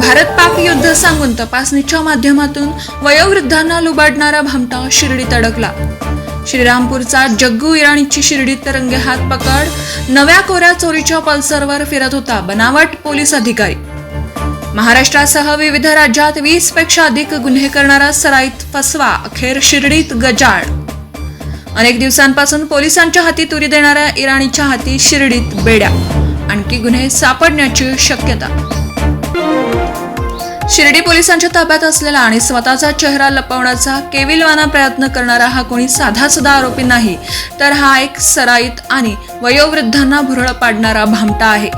भारत पाक युद्ध सांगून तपासणीच्या माध्यमातून वयोवृद्धांना लुबाडणारा भामटा शिर्डीत अडकला. श्रीरामपूरचा जग्गू इराणीची शिर्डीत रंगे हात पकड नव्या कोऱ्या चोरीच्या पल्सरवर फिरत होता बनावट पोलीस अधिकारी. महाराष्ट्रासह विविध राज्यात वीसपेक्षा अधिक गुन्हे करणारा सराईत फसवा अखेर शिर्डीत गजाळ अनेक दिवसांपासून पोलिसांच्या हाती तुरी देणाऱ्या इराणीच्या हाती शिर्डीत बेड्या. आणखी गुन्हे सापडण्याची शक्यता. शिर्डी पोलिसांच्या ताब्यात असलेला आणि स्वतःचा चेहरा लपवण्याचा केविलवाना प्रयत्न करणारा हा कोणी साधा सुद्धा आरोपी नाही तर हा एक सराईत आणि वयोवृद्धांना भुरळ पाडणारा भामटा आहे.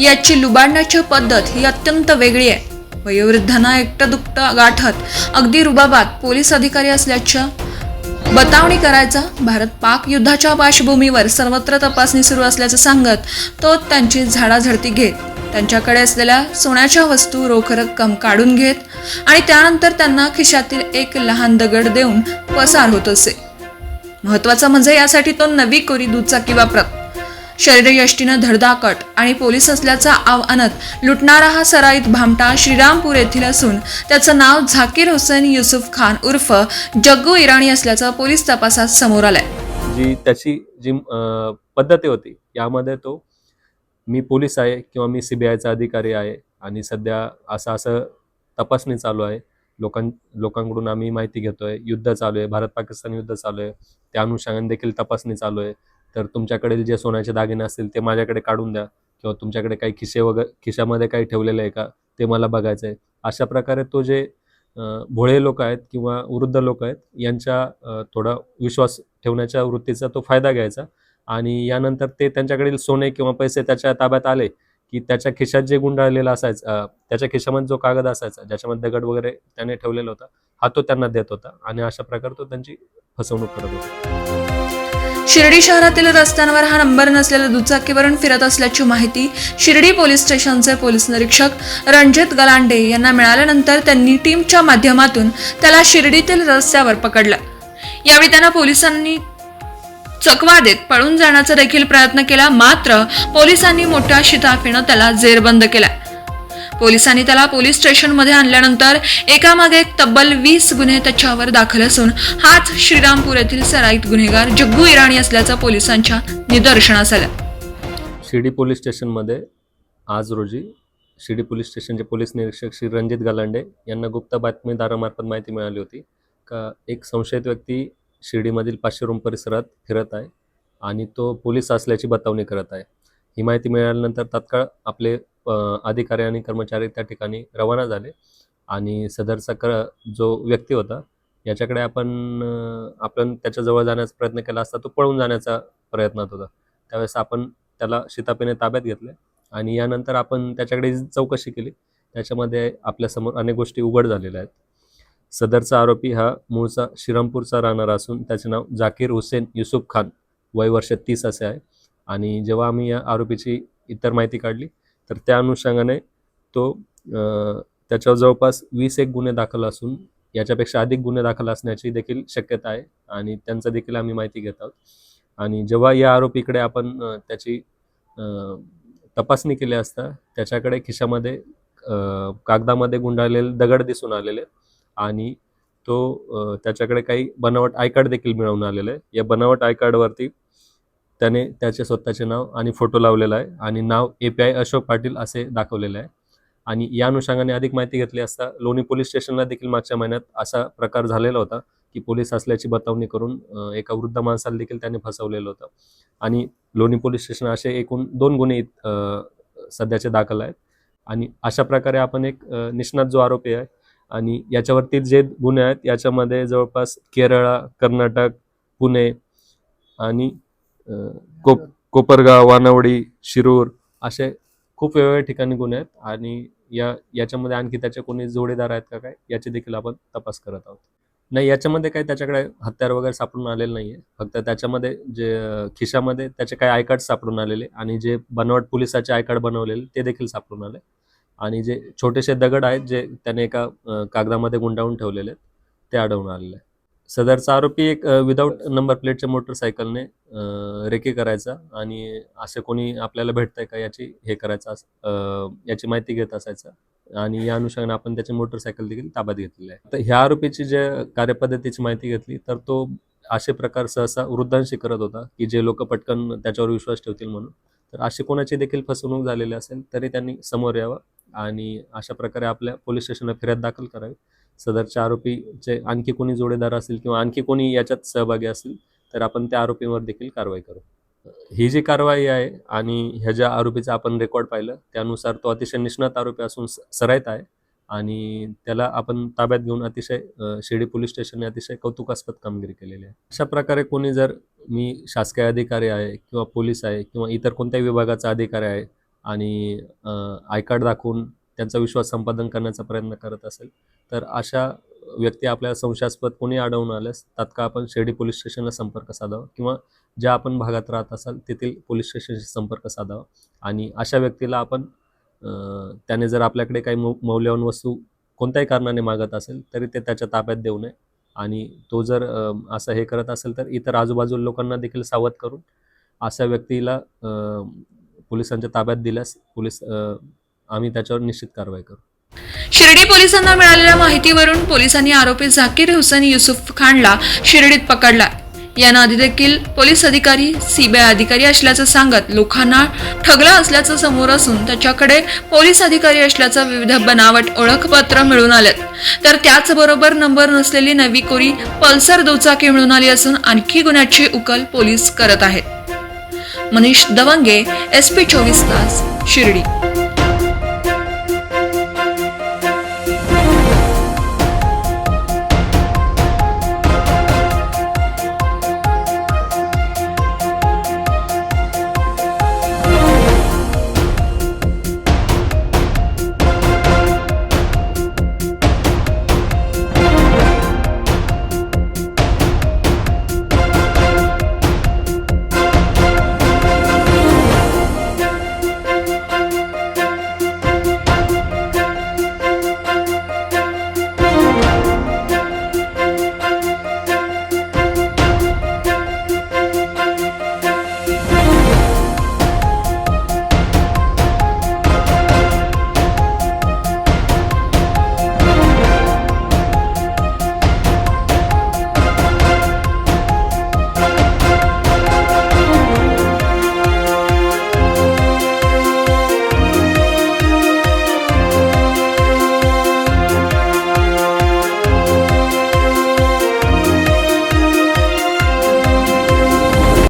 याची लुबाडण्याची पद्धत ही अत्यंत वेगळी आहे. वयोवृद्धांना एकटं दुकटं गाठत अगदी रुबाबात पोलीस अधिकारी असल्याच्या बतावणी करायचा भारत पाक युद्धाच्या पार्श्वभूमीवर सर्वत्र तपासणी सुरू असल्याचं सांगत तो त्यांची झाडाझडती घेत त्यांच्याकडे असलेल्या सोन्याच्या वस्तू रोख रक्कम काढून घेत आणि त्यानंतर त्यांना खिशातील एक लहान दगड देऊन पसार होत असे. महत्वाचं म्हणजे यासाठी तो नवी कोरी दुचाकी वापरत. शरीरयष्टीनं धडधाकट आणि पोलीस असल्याचा आव आणत लुटणारा हा सराईत भामटा श्रीरामपूर येथील असून त्याचं नाव झाकीर हुसेन युसुफ खान उर्फ जग्गू इराणी असल्याचं पोलीस तपासात समोर आलंय. जी त्याची जी पद्धती होती यामध्ये तो मी पोलीस आहे किंवा मी सी बी आयचा अधिकारी आहे आणि सध्या असं असं तपासणी चालू आहे. लोकां लोकांकडून आम्ही माहिती घेतोय. युद्ध चालू आहे. भारत पाकिस्तान युद्ध चालू आहे. त्या अनुषंगाने देखील तपासणी चालू आहे. तर तुमच्याकडे जे सोन्याचे दागिने असतील ते माझ्याकडे काढून द्या किंवा तुमच्याकडे काही खिशे वगैरे खिशामध्ये काही ठेवलेलं आहे का ते मला बघायचं आहे. अशा प्रकारे तो जे भोळे लोक आहेत किंवा वृद्ध लोक आहेत यांच्या थोडा विश्वास ठेवण्याच्या वृत्तीचा तो फायदा घ्यायचा. आणि यानंतर ते त्यांच्याकडील सोने किंवा पैसे त्याच्या ताब्यात आले की त्याच्या खिशात जे गुंडाळलेलं असायचं त्याच्या खिशामध्ये जो कागद असायचा ज्याच्यामध्ये दगड वगैरे त्याने ठेवलेला होता हा तो त्यांना देत होता आणि अशा प्रकारे तो त्यांची फसवणूक करत होता. शिर्डी शहरातील रस्त्यांवर हा नंबर नसलेल्या दुचाकीवरून फिरत असल्याची माहिती शिर्डी पोलीस स्टेशनचे पोलीस निरीक्षक रणजित गलांडे यांना मिळाल्यानंतर त्यांनी टीमच्या माध्यमातून त्याला शिर्डीतील रस्त्यावर पकडलं. यावेळी त्यांना पोलिसांनी चकवा देत पळून जाण्याचा देखील प्रयत्न केला. मात्र पोलिसांनी मोठ्या शिताफीनं त्याला जेरबंद केला. पोलिसांनी त्याला पोलीस स्टेशनमध्ये आणल्यानंतर एकामागे एक तब्बल वीस गुन्हे त्याच्यावर दाखल असून हाच श्रीरामपूर येथील सराईत गुन्हेगार जग्गू इराणी असल्याचं पोलिसांच्या निदर्शनास आलं. शिर्डी पोलीस स्टेशनमध्ये आज रोजी शिर्डी पोलीस स्टेशनचे पोलीस निरीक्षक श्री रणजित गलांडे यांना गुप्त बातमीदारामार्फत माहिती मिळाली होती. का एक संशयित व्यक्ती शिर्डीमधील पाचशे रूम परिसरात फिरत आहे आणि तो पोलीस असल्याची बतावणी करत आहे. ही माहिती मिळाल्यानंतर तात्काळ आपले अधिकारी आणि कर्मचारी त्या ठिकाणी रवाना झाले आणि सदरचा कर जो व्यक्ती होता याच्याकडे आपण आपण त्याच्याजवळ जाण्याचा प्रयत्न केला असता तो पळून जाण्याचा प्रयत्नात होता. त्यावेळेस आपण त्याला शितापीने ताब्यात घेतले आणि यानंतर आपण त्याच्याकडे चौकशी केली. त्याच्यामध्ये आपल्यासमोर अनेक गोष्टी उघड झालेल्या आहेत. सदरचा आरोपी हा मूळचा श्रीरामपूरचा राहणारा असून त्याचे नाव जाकीर हुसेन युसुफ खान. वय वर्ष तीस असे आहे. आणि जेव्हा आम्ही या आरोपीची इतर माहिती काढली तर त्या अनुषंगाने तो त्याच्यावर जवळपास वीस एक गुन्हे दाखल असून याच्यापेक्षा अधिक गुन्हे दाखल असण्याची देखील शक्यता आहे आणि त्यांचं देखील आम्ही माहिती घेत आहोत. आणि जेव्हा या आरोपीकडे आपण त्याची तपासणी केली असता त्याच्याकडे खिशामध्ये कागदामध्ये गुंडाळलेले दगड दिसून आलेले. आहेत. आणि तो त्याच्याकडे काही बनावट आय कार्ड देखील मिळवून आलेलं आहे. या बनावट आय कार्डवरती त्याने त्याचे स्वतःचे नाव आणि फोटो लावलेला आहे आणि नाव A P I Ashok Patil असे दाखवलेले आहे. आणि या अनुषंगाने अधिक माहिती घेतली असता लोणी पोलीस स्टेशनला देखील मागच्या महिन्यात असा प्रकार झालेला होता की पोलीस असल्याची बतावणी करून एका वृद्ध माणसाला देखील त्याने फसवलेलं होतं. आणि लोणी पोलीस स्टेशन असे एकूण दोन गुन्हे सध्याचे दाखल आहेत. आणि अशा प्रकारे आपण एक निष्णात जो आरोपी आहे आणि याच्यावरती जे गुन्हे आहेत याच्यामध्ये जवळपास केरळ कर्नाटक पुणे आणि कोप कोपरगाव वानवडी शिरूर असे खूप वेगवेगळ्या ठिकाणी गुन्हे आहेत आणि या याच्यामध्ये आणखी त्याचे कोणी जोडीदार आहेत का काय याची देखील आपण तपास करत आहोत. नाही याच्यामध्ये काही त्याच्याकडे हत्यार वगैरे सापडून आलेलं नाही आहे फक्त त्याच्यामध्ये जे खिशामध्ये त्याचे काही आय कार्ड सापडून आलेले आणि जे बनवट पोलिसाचे आय कार्ड बनवलेले ते देखील सापडून आले. आणि जे छोटेसे दगड आहेत जे त्याने एका कागदामध्ये गुंडाळून ठेवलेले आहेत ते आढळून आलेले आहे सदरचा आरोपी एक विदाऊट नंबर प्लेटच्या मोटरसायकलने रेकी करायचा आणि असे कोणी आपल्याला भेटतंय का याची हे करायचं अ, याची माहिती घेत असायचा आणि या अनुषंगाने आपण त्याची मोटरसायकल देखील ताब्यात घेतलेली आहे. तर ह्या आरोपीची जे कार्यपद्धतीची माहिती घेतली तर तो असे प्रकार सहसा वृद्धांशी करत होता की जे लोक पटकन त्याच्यावर विश्वास ठेवतील म्हणून. तर अशी कोणाची देखील फसवणूक झालेली असेल तरी त्यांनी समोर यावं. आणि अशा प्रकारे आपल्या पोलीस स्टेशनला फिर्याद दाखल करावी. सदरच्या आरोपीचे आणखी कोणी जोडेदार असतील किंवा आणखी कोणी याच्यात सहभागी असतील तर आपण त्या आरोपींवर देखील कारवाई करू. ही जी कारवाई आहे आणि ह्या ज्या आरोपीचा आपण रेकॉर्ड पाहिलं त्यानुसार तो अतिशय निष्णात आरोपी असून स- आहे आणि त्याला आपण ताब्यात घेऊन अतिशय शिर्डी पोलीस स्टेशनने अतिशय कौतुकास्पद कामगिरी केलेली आहे. अशा प्रकारे कोणी जर मी शासकीय अधिकारी आहे किंवा पोलीस आहे किंवा इतर कोणत्याही विभागाचा अधिकारी आहे आणि आय कार्ड दाखवून त्यांचा विश्वास संपादन करण्याचा प्रयत्न करत असेल तर अशा व्यक्ती आपल्याला संशयास्पद कोणी अडवून आल्यास तात्काळ आपण शिर्डी पोलीस स्टेशनला संपर्क साधावा किंवा ज्या आपण भागात राहत असाल तेथील पोलीस स्टेशनशी संपर्क साधावा. आणि अशा व्यक्तीला आपण त्याने जर आपल्याकडे काही मौ मौल्यवान वस्तू कोणत्याही कारणाने मागत असेल तरी ते त्याच्या ताब्यात देऊ नये. आणि तो जर असं हे करत असेल तर इतर आजूबाजूला लोकांना देखील सावध करून अशा व्यक्तीला पोलिसांच्या ताब्यात दिल्यास पोलीस आम्ही त्याच्यावर निश्चित कारवाई करू. शिर्डी पोलिसांना मिळालेल्या माहितीवरून पोलिसांनी आरोपी झाकीर हुसेन युसुफ खानला शिर्डीत पकडला. यानं आधी देखील पोलीस अधिकारी सीबीआय अधिकारी असल्याचं सांगत लोकांना ठगला असल्याचं समोर असून त्याच्याकडे पोलीस अधिकारी असल्याचं विविध बनावट ओळखपत्र मिळून आलेत. तर त्याचबरोबर नंबर नसलेली नवी कोरी पल्सर दुचाकी मिळून आली असून आणखी गुन्ह्याची उकल पोलीस करत आहेत. मनीष दवंगे एस पी चोवीस तास शिर्डी.